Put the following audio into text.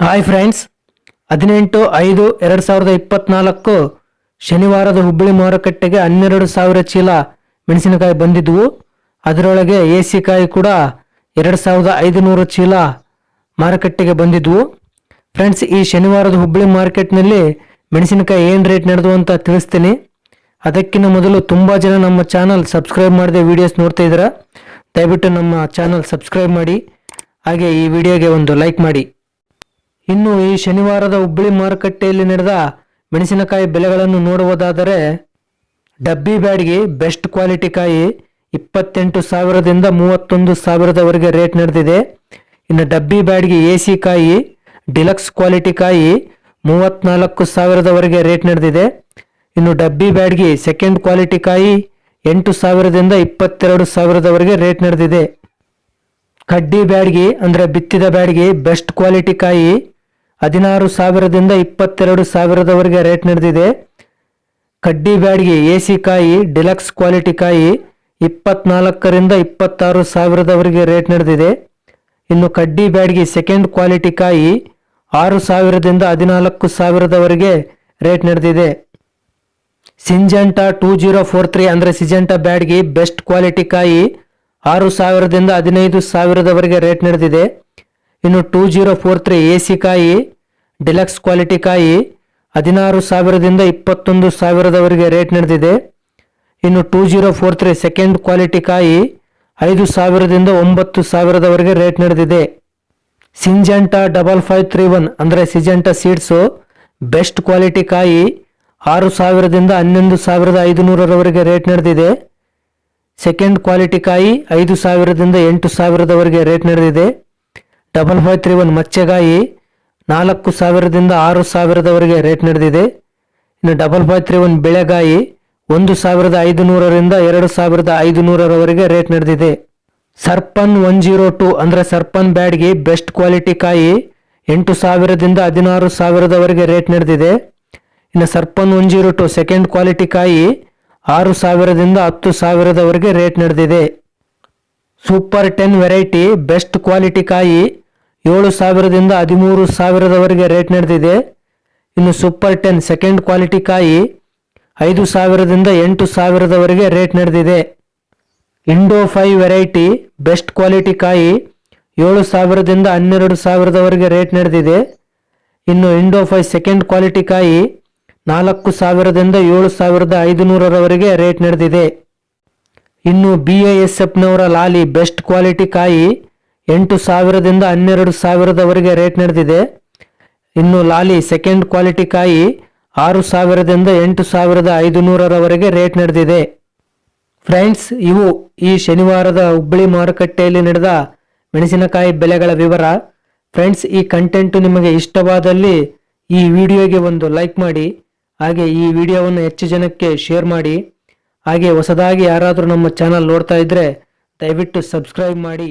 Hi friends ಹದಿನೆಂಟು, ಐದು, ಎರಡು ಸಾವಿರದ ಇಪ್ಪತ್ನಾಲ್ಕು ಶನಿವಾರದ ಹುಬ್ಬಳ್ಳಿ ಮಾರುಕಟ್ಟೆಗೆ ಹನ್ನೆರಡು ಸಾವಿರ ಚೀಲ ಮೆಣಸಿನಕಾಯಿ ಬಂದಿದ್ವು. ಅದರೊಳಗೆ ಎ ಸಿ ಕಾಯಿ ಕೂಡ ಎರಡು ಸಾವಿರದ ಐದುನೂರು ಚೀಲ ಮಾರುಕಟ್ಟೆಗೆ ಬಂದಿದ್ವು. ಫ್ರೆಂಡ್ಸ್ ಈ ಶನಿವಾರದ ಹುಬ್ಬಳ್ಳಿ ಮಾರ್ಕೆಟ್ನಲ್ಲಿ ಮೆಣಸಿನಕಾಯಿ ಏನು ರೇಟ್ ನಡೆದು ಅಂತ ತಿಳಿಸ್ತೀನಿ. ಅದಕ್ಕಿಂತ ಮೊದಲು ತುಂಬ ಜನ ನಮ್ಮ ಚಾನಲ್ ಸಬ್ಸ್ಕ್ರೈಬ್ ಮಾಡಿದೆ ವಿಡಿಯೋಸ್ ನೋಡ್ತಾ ಇದ್ದೀರಾ? ದಯವಿಟ್ಟು ನಮ್ಮ ಚಾನಲ್ ಸಬ್ಸ್ಕ್ರೈಬ್ ಮಾಡಿ. ಹಾಗೆ ಈ ವಿಡಿಯೋಗೆ ಒಂದು ಲೈಕ್ ಮಾಡಿ. ಇನ್ನು ಈ ಶನಿವಾರದ ಹುಬ್ಬಳ್ಳಿ ಮಾರುಕಟ್ಟೆಯಲ್ಲಿ ನಡೆದ ಮೆಣಸಿನಕಾಯಿ ಬೆಲೆಗಳನ್ನು ನೋಡುವುದಾದರೆ ಡಬ್ಬಿ ಬ್ಯಾಡ್ಗೆ ಬೆಸ್ಟ್ ಕ್ವಾಲಿಟಿ ಕಾಯಿ ಇಪ್ಪತ್ತೆಂಟು ಸಾವಿರದಿಂದ ಮೂವತ್ತೊಂದು ಸಾವಿರದವರೆಗೆ ರೇಟ್ ನಡೆದಿದೆ. ಇನ್ನು ಡಬ್ಬಿ ಬ್ಯಾಡ್ಗೆ ಎ ಸಿ ಕಾಯಿ, ಡಿಲಕ್ಸ್ ಕ್ವಾಲಿಟಿ ಕಾಯಿ ಮೂವತ್ತ್ನಾಲ್ಕು ಸಾವಿರದವರೆಗೆ ರೇಟ್ ನಡೆದಿದೆ. ಇನ್ನು ಡಬ್ಬಿ ಬ್ಯಾಡ್ಗೆ ಸೆಕೆಂಡ್ ಕ್ವಾಲಿಟಿ ಕಾಯಿ ಎಂಟು ಸಾವಿರದಿಂದ ಇಪ್ಪತ್ತೆರಡು ಸಾವಿರದವರೆಗೆ ರೇಟ್ ನಡೆದಿದೆ. ಕಡ್ಡಿ ಬ್ಯಾಡ್ಗೆ ಅಂದರೆ ಬಿತ್ತಿದ ಬ್ಯಾಡ್ಗೆ ಬೆಸ್ಟ್ ಕ್ವಾಲಿಟಿ ಕಾಯಿ ಹದಿನಾರು ಸಾವಿರದಿಂದ ಇಪ್ಪತ್ತೆರಡು ಸಾವಿರದವರೆಗೆ ರೇಟ್ ನಡೆದಿದೆ. ಕಡ್ಡಿ ಬ್ಯಾಡ್ಗಿ, ಎ ಸಿ ಕಾಯಿ, ಡಿಲಕ್ಸ್ ಕ್ವಾಲಿಟಿ ಕಾಯಿ ಇಪ್ಪತ್ನಾಲ್ಕರಿಂದ ಇಪ್ಪತ್ತಾರು ಸಾವಿರದವರೆಗೆ ರೇಟ್ ನಡೆದಿದೆ. ಇನ್ನು ಕಡ್ಡಿ ಬ್ಯಾಡ್ಗಿ, ಸೆಕೆಂಡ್ ಕ್ವಾಲಿಟಿ ಕಾಯಿ ಆರು ಸಾವಿರದಿಂದ ಹದಿನಾಲ್ಕು ಸಾವಿರದವರೆಗೆ ರೇಟ್ ನಡೆದಿದೆ. Syngenta two zero four three ಅಂದರೆ ಸಿಜೆಂಟಾ ಬ್ಯಾಡ್ಗಿ ಬೆಸ್ಟ್ ಕ್ವಾಲಿಟಿ ಕಾಯಿ ಆರು ಸಾವಿರದಿಂದ ಹದಿನೈದು ಸಾವಿರದವರೆಗೆ ರೇಟ್ ನಡೆದಿದೆ. ಇನ್ನು two zero four three A C ಕಾಯಿ ಡಿಲಕ್ಸ್ ಕ್ವಾಲಿಟಿ ಕಾಯಿ ಹದಿನಾರು ಸಾವಿರದಿಂದ ಇಪ್ಪತ್ತೊಂದು ಸಾವಿರದವರೆಗೆ ರೇಟ್ ನಡೆದಿದೆ. ಇನ್ನು two zero four three second quality ಕಾಯಿ ಐದು ಸಾವಿರದಿಂದ ಒಂಬತ್ತು ಸಾವಿರದವರೆಗೆ ರೇಟ್ ನಡೆದಿದೆ. Syngenta double five three one ಅಂದರೆ ಸಿಜೆಂಟಾ ಸೀಡ್ಸು ಬೆಸ್ಟ್ ಕ್ವಾಲಿಟಿ ಕಾಯಿ ಆರು ಸಾವಿರದಿಂದ ಹನ್ನೊಂದು ಸಾವಿರದ ಐದುನೂರರವರೆಗೆ ರೇಟ್ ನಡೆದಿದೆ. ಸೆಕೆಂಡ್ ಕ್ವಾಲಿಟಿ ಕಾಯಿ ಐದು ಸಾವಿರದಿಂದ ಎಂಟು ಸಾವಿರದವರೆಗೆ ರೇಟ್ ನಡೆದಿದೆ. ಡಬಲ್ ಫೈವ್ ತ್ರೀ ಒನ್ ಮಚ್ಚೆಗಾಯಿ ನಾಲ್ಕು ಸಾವಿರದಿಂದ ಆರು ಸಾವಿರದವರೆಗೆ ರೇಟ್ ನಡೆದಿದೆ. ಇನ್ನು ಡಬಲ್ ಫೈವ್ ತ್ರೀ ಒನ್ ಬೆಳೆಗಾಯಿ ಒಂದು ಸಾವಿರದ ಐದು ನೂರರಿಂದ ಎರಡು ಸಾವಿರದ ಐದು ನೂರರವರೆಗೆ ರೇಟ್ ನಡೆದಿದೆ. ಸರ್ಪನ್ ಒನ್ ಜೀರೋ ಟು ಅಂದರೆ ಸರ್ಪನ್ ಬ್ಯಾಡ್ಗೆ ಬೆಸ್ಟ್ ಕ್ವಾಲಿಟಿ ಕಾಯಿ ಎಂಟು ಸಾವಿರದಿಂದ ಹದಿನಾರು ಸಾವಿರದವರೆಗೆ ರೇಟ್ ನಡೆದಿದೆ. ಇನ್ನು Sarpan one zero two second quality ಕಾಯಿ ಆರು ಸಾವಿರದಿಂದ ಹತ್ತು ಸಾವಿರದವರೆಗೆ ರೇಟ್ ನಡೆದಿದೆ. Super ten variety best quality ಕಾಯಿ ಏಳು ಸಾವಿರದಿಂದ ಹದಿಮೂರು ಸಾವಿರದವರೆಗೆ ರೇಟ್ ನಡೆದಿದೆ. ಇನ್ನು ಸೂಪರ್ ಟೆನ್ ಸೆಕೆಂಡ್ ಕ್ವಾಲಿಟಿ ಕಾಯಿ ಐದು ಸಾವಿರದಿಂದ ಎಂಟು ಸಾವಿರದವರೆಗೆ ರೇಟ್ ನಡೆದಿದೆ. Indo five variety best quality ಕಾಯಿ ಏಳು ಸಾವಿರದಿಂದ ಹನ್ನೆರಡು ಸಾವಿರದವರೆಗೆ ರೇಟ್ ನಡೆದಿದೆ. ಇನ್ನು ಇಂಡೋ ಫೈವ್ ಸೆಕೆಂಡ್ ಕ್ವಾಲಿಟಿ ಕಾಯಿ ನಾಲ್ಕು ಸಾವಿರದಿಂದ ಏಳು ಸಾವಿರದ ಐದುನೂರರವರೆಗೆ ರೇಟ್ ನಡೆದಿದೆ. ಇನ್ನು ಬಿ ಎ ಎಸ್ ಎಫ್ನವರ ಲಾಲಿ ಬೆಸ್ಟ್ ಕ್ವಾಲಿಟಿ ಕಾಯಿ ಎಂಟು ಸಾವಿರದಿಂದ ಹನ್ನೆರಡು ಸಾವಿರದವರೆಗೆ ರೇಟ್ ನಡೆದಿದೆ. ಇನ್ನು ಲಾಲಿ ಸೆಕೆಂಡ್ ಕ್ವಾಲಿಟಿ ಕಾಯಿ ಆರು ಸಾವಿರದಿಂದ ಎಂಟು ಸಾವಿರದ ಐದು ನೂರರವರೆಗೆ ರೇಟ್ ನಡೆದಿದೆ. ಫ್ರೆಂಡ್ಸ್, ಇವು ಈ ಶನಿವಾರದ ಹುಬ್ಬಳ್ಳಿ ಮಾರುಕಟ್ಟೆಯಲ್ಲಿ ನಡೆದ ಮೆಣಸಿನಕಾಯಿ ಬೆಲೆಗಳ ವಿವರ. ಫ್ರೆಂಡ್ಸ್, ಈ ಕಂಟೆಂಟ್ ನಿಮಗೆ ಇಷ್ಟವಾದಲ್ಲಿ ಈ ವಿಡಿಯೋಗೆ ಒಂದು ಲೈಕ್ ಮಾಡಿ, ಹಾಗೆ ಈ ವಿಡಿಯೋವನ್ನು ಹೆಚ್ಚು ಜನಕ್ಕೆ ಶೇರ್ ಮಾಡಿ. ಹಾಗೆ ಹೊಸದಾಗಿ ಯಾರಾದರೂ ನಮ್ಮ ಚಾನಲ್ ನೋಡ್ತಾ ಇದ್ದರೆ ದಯವಿಟ್ಟು ಸಬ್ಸ್ಕ್ರೈಬ್ ಮಾಡಿ.